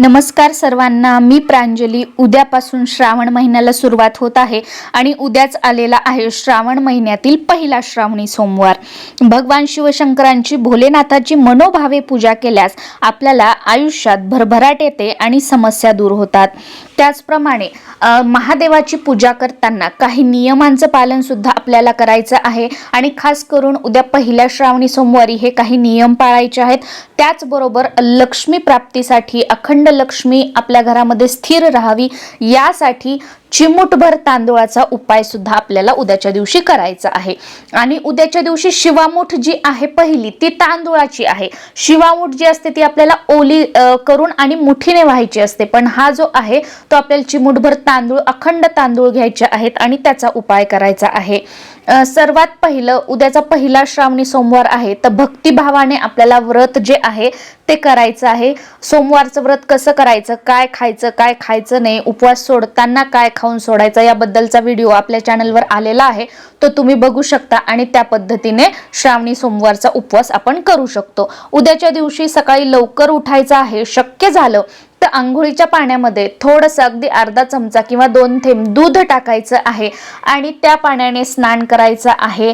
नमस्कार सर्वांना मी प्रांजली. उद्यापासून श्रावण महिन्याला सुरुवात होत आहे आणि उद्याच आलेला आहे श्रावण महिन्यातील पहिला श्रावणी सोमवार. भगवान शिवशंकरांची भोलेनाथाची मनोभावे पूजा केल्यास आपल्याला आयुष्यात भरभराट येते आणि समस्या दूर होतात. त्याचप्रमाणे महादेवाची पूजा करताना काही नियमांचं पालन सुद्धा आपल्याला करायचं आहे. आणि खास करून उद्या पहिल्या श्रावणी सोमवारी हे काही नियम पाळायचे आहेत. त्याचबरोबर लक्ष्मी प्राप्तीसाठी अखंड लक्ष्मी आपल्या घरामध्ये स्थिर राहावी. यासाठी चिमूटभर तांदूळाचा उपाय सुद्धा आपल्याला उद्याच्या दिवशी करायचा आहे. आणि उद्याच्या दिवशी शिवामूठ जी आहे पहिली ती तांदूळाची आहे. शिवामूठ जी असते ती आपल्याला ओली करून आणि मुठीने व्हायची असते. पण हा जो आहे तो आपल्याला चिमूटभर तांदूळ अखंड तांदूळ घ्यायचे आहेत आणि त्याचा उपाय करायचा आहे. सर्वात पहिलं उद्याचा पहिला श्रावणी सोमवार आहे तर भक्तिभावाने आपल्याला व्रत जे आहे ते करायचं आहे. सोमवारचं व्रत कसं करायचं काय खायचं काय खायचं नाही उपवास सोडताना काय खाऊन सोडायचं याबद्दलचा व्हिडिओ आपल्या चॅनलवर आलेला आहे तो तुम्ही बघू शकता आणि त्या पद्धतीने श्रावणी सोमवारचा उपवास आपण करू शकतो. उद्याच्या दिवशी सकाळी लवकर उठायचं आहे शक्य झालं तर आंघोळीच्या पाण्यामध्ये थोडंसं अगदी अर्धा चमचा किंवा दोन थेंब दूध टाकायचं आहे आणि त्या पाण्याने स्नान करायचं आहे.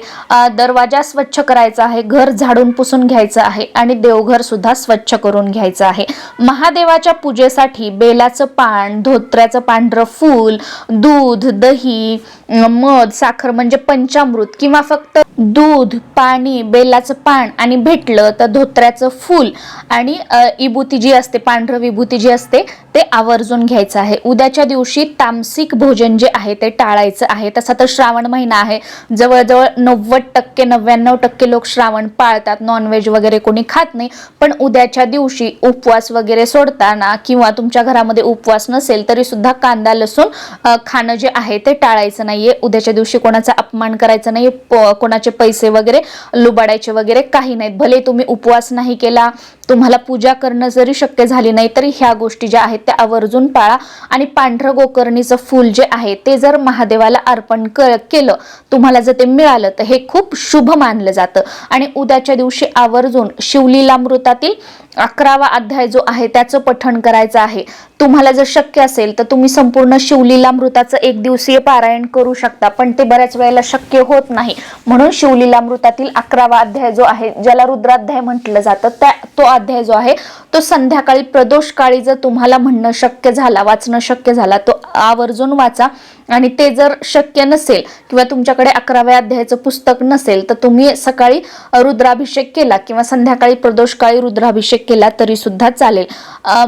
दरवाजा स्वच्छ करायचा आहे घर झाडून पुसून घ्यायचं आहे आणि देवघर सुद्धा स्वच्छ करून घ्यायचं आहे. महादेवाच्या पूजेसाठी बेलाचं पान धोत्र्याचं पांढरं फूल दूध दही मध साखर म्हणजे पंचामृत किंवा फक्त दूध पाणी बेलाचं पान आणि भेटलं तर धोत्र्याचं फूल आणि इबुती जी असते पांढरं विभूती जी असते. ते आवर्जून घ्यायचं आहे. उद्याच्या दिवशी तामसिक भोजन जे आहे ते टाळायचं आहे. तसा तर श्रावण महिना आहे. जवळजवळ नव्वद टक्के नव्याण्णव टक्के लोक श्रावण पाळतात. नॉनव्हेज वगैरे कोणी खात नाही. पण उद्याच्या दिवशी उपवास वगैरे सोडताना किंवा तुमच्या घरामध्ये उपवास नसेल तरी सुद्धा कांदा लसूण खाणं जे आहे ते टाळायचं नाहीये. उद्याच्या दिवशी कोणाचा अपमान करायचा नाही प- कोणाचे पैसे वगैरे लुबाडायचे वगैरे काही नाहीत. भले तुम्ही उपवास नाही केला तुम्हाला पूजा करणं जरी शक्य झाली नाही तरी ह्या गोष्टी ज्या आहेत त्या आवर्जून पाळा. आणि पांढरं गोकर्णीचं फूल जे आहे ते जर महादेवाला अर्पण क केलं तुम्हाला जर ते मिळालं तर हे खूप शुभ मानलं जातं. आणि उद्याच्या दिवशी आवर्जून शिवलीलामृतातील अकरावा अध्याय जो आहे त्याचं पठण करायचं आहे. तुम्हाला जर शक्य असेल तर तुम्ही संपूर्ण शिवलीलामृताचं एक दिवसीय पारायण करू शकता पण ते बऱ्याच वेळेला शक्य होत नाही. म्हणून शिवलीलामृतातील अकरावा अध्याय जो आहे ज्याला रुद्राध्याय म्हटलं जातं त्या तो अध्याय जो आहे तो संध्याकाळी प्रदोष काळी जर तुम्हाला म्हणणं शक्य झाला वाचणं शक्य झाला तो आवर्जून वाचा. आणि ते जर शक्य नसेल किंवा तुमच्याकडे अकराव्या अध्यायाचं पुस्तक नसेल तर तुम्ही सकाळी रुद्राभिषेक केला किंवा संध्याकाळी प्रदोषकाळी रुद्राभिषेक केला तरी सुद्धा चालेल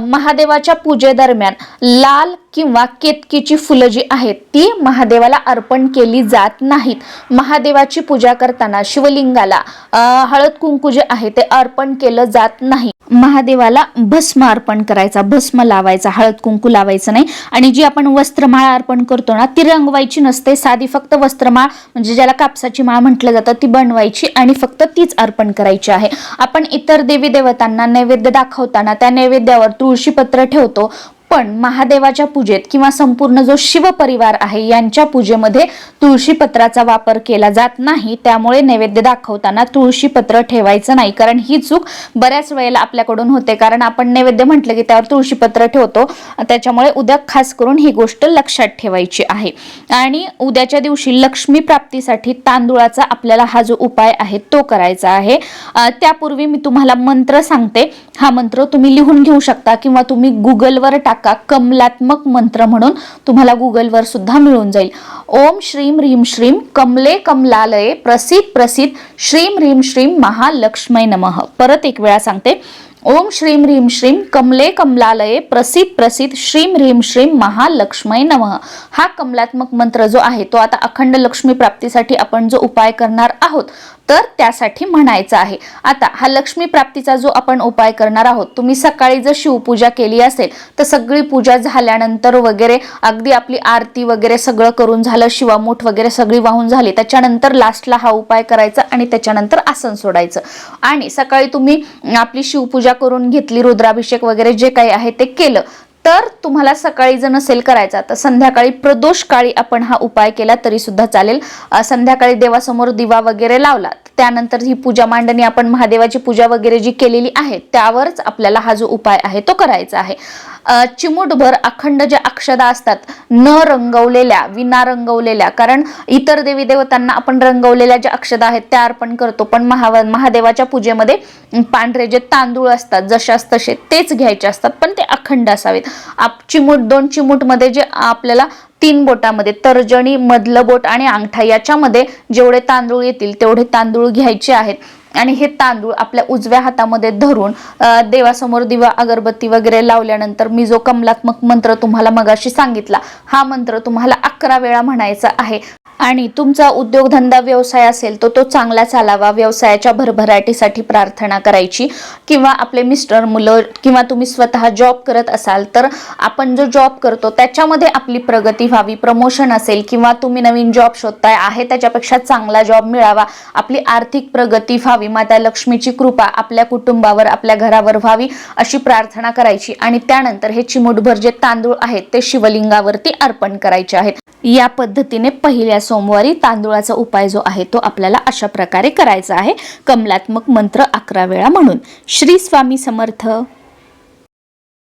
महादेवाच्या पूजेदरम्यान लाल किंवा केतकीची फुलं जी आहेत ती महादेवाला अर्पण केली जात नाहीत. महादेवाची पूजा करताना शिवलिंगाला हळद कुंकू जे आहे ते अर्पण केलं जात नाही. महादेवाला भस्म अर्पण करायचा भस्म लावायचा हळद कुंकू लावायचं नाही. आणि जी आपण वस्त्रमाळ अर्पण करतो ना ती रंगवायची नसते. साधी फक्त वस्त्रमाळ म्हणजे ज्याला कापसाची माळ म्हटलं जातं ती बनवायची आणि फक्त तीच अर्पण करायची आहे. आपण इतर देवी देवतांना नैवेद्य दाखवताना त्या नैवेद्यावर तुळशीपत्र ठेवतो. पण महादेवाच्या पूजेत किंवा संपूर्ण जो शिव परिवार आहे यांच्या पूजेमध्ये तुळशीपत्राचा वापर केला जात नाही. त्यामुळे नैवेद्य दाखवताना तुळशीपत्र ठेवायचं नाही. कारण ही चूक बऱ्याच वेळेला आपल्याकडून होते. कारण आपण नैवेद्य म्हटलं की त्यावर तुळशीपत्र ठेवतो. त्याच्यामुळे उद्या खास करून ही गोष्ट लक्षात ठेवायची आहे. आणि उद्याच्या दिवशी लक्ष्मी प्राप्तीसाठी तांदूळाचा आपल्याला हा जो उपाय आहे तो करायचा आहे. त्यापूर्वी मी तुम्हाला मंत्र सांगते. हा मंत्र तुम्ही लिहून घेऊ शकता किंवा तुम्ही गुगलवर टाका कमलात्मक मंत्र म्हणून तुम्हाला गुगलवर सुद्धा मिळून जाईल. ओम श्रीम ह्रीम श्रीम कमले कमलालये प्रसिद्ध प्रसिद्ध श्रीम ह्रीम श्रीम महालक्ष्मय नमः. परत एक वेळा सांगते. ओम श्रीम ह्रीम श्रीम कमले कमलालये प्रसिद्ध प्रसिद्ध श्रीम ह्रीम श्रीम महालक्ष्मय नमः. हा कमलात्मक मंत्र जो आहे तो आता अखंड लक्ष्मी प्राप्तीसाठी आपण जो उपाय करणार आहोत तर त्यासाठी म्हणायचं आहे. आता हा लक्ष्मी प्राप्तीचा जो आपण उपाय करणार आहोत तुम्ही सकाळी जर शिवपूजा केली असेल तर सगळी पूजा झाल्यानंतर वगैरे अगदी आपली आरती वगैरे सगळं करून झालं शिवामूठ वगैरे सगळी वाहून झाली त्याच्यानंतर लास्टला हा उपाय करायचा आणि त्याच्यानंतर आसन सोडायचं. आणि सकाळी तुम्ही आपली शिवपूजा करून घेतली रुद्राभिषेक वगैरे जे काही आहे ते केलं तर तुम्हाला सकाळी जर नसेल करायचा तर संध्याकाळी प्रदोष काळी आपण हा उपाय केला तरी सुद्धा चालेल. संध्याकाळी देवासमोर दिवा वगैरे लावला त्यानंतर ही पूजा मांडणी आपण महादेवाची पूजा वगैरे जी केलेली आहे त्यावरच आपल्याला हा जो उपाय आहे तो करायचा आहे. चिमूटभर अखंड ज्या अक्षदा असतात न रंगवलेल्या विना रंगवलेल्या कारण इतर देवी देवतांना आपण रंगवलेल्या ज्या अक्षदा आहेत त्या अर्पण करतो. पण महा महादेवाच्या पूजेमध्ये पांढरे जे तांदूळ असतात जशास तसे तेच घ्यायचे असतात पण ते अखंड असावेत. आप चिमूट दोन चिमूटमध्ये जे आपल्याला तीन बोटामध्ये तर्जणी मधलं बोट आणि अंगठा याच्यामध्ये जेवढे तांदूळ येतील तेवढे तांदूळ घ्यायचे आहेत. आणि हे तांदूळ आपल्या उजव्या हातामध्ये धरून देवासमोर दिवा अगरबत्ती वगैरे लावल्यानंतर मी जो कमलात्मक मंत्र तुम्हाला मगाशी सांगितला हा मंत्र तुम्हाला अकरा वेळा म्हणायचा आहे. आणि तुमचा उद्योगधंदा व्यवसाय असेल तर तो चांगला चालावा व्यवसायाच्या भरभराटीसाठी प्रार्थना करायची. किंवा आपले मिस्टर मुलं किंवा तुम्ही स्वतः जॉब करत असाल तर आपण जो जॉब करतो त्याच्यामध्ये आपली प्रगती व्हावी प्रमोशन असेल किंवा तुम्ही नवीन जॉब शोधताय आहे त्याच्यापेक्षा चांगला जॉब मिळावा आपली आर्थिक प्रगती व्हावी माता लक्ष्मीची कृपा आपल्या कुटुंबावर आपल्या घरावर व्हावी अशी प्रार्थना करायची. आणि त्यानंतर हे चिमूटभर जे तांदूळ आहेत ते शिवलिंगावरती अर्पण करायचे आहेत. या पद्धतीने पहिल्या सोमवारी तांदूळाचा उपाय जो आहे तो आपल्याला अशा प्रकारे करायचा आहे. कमलात्मक मंत्र अकरा वेळा म्हणून. श्री स्वामी समर्थ.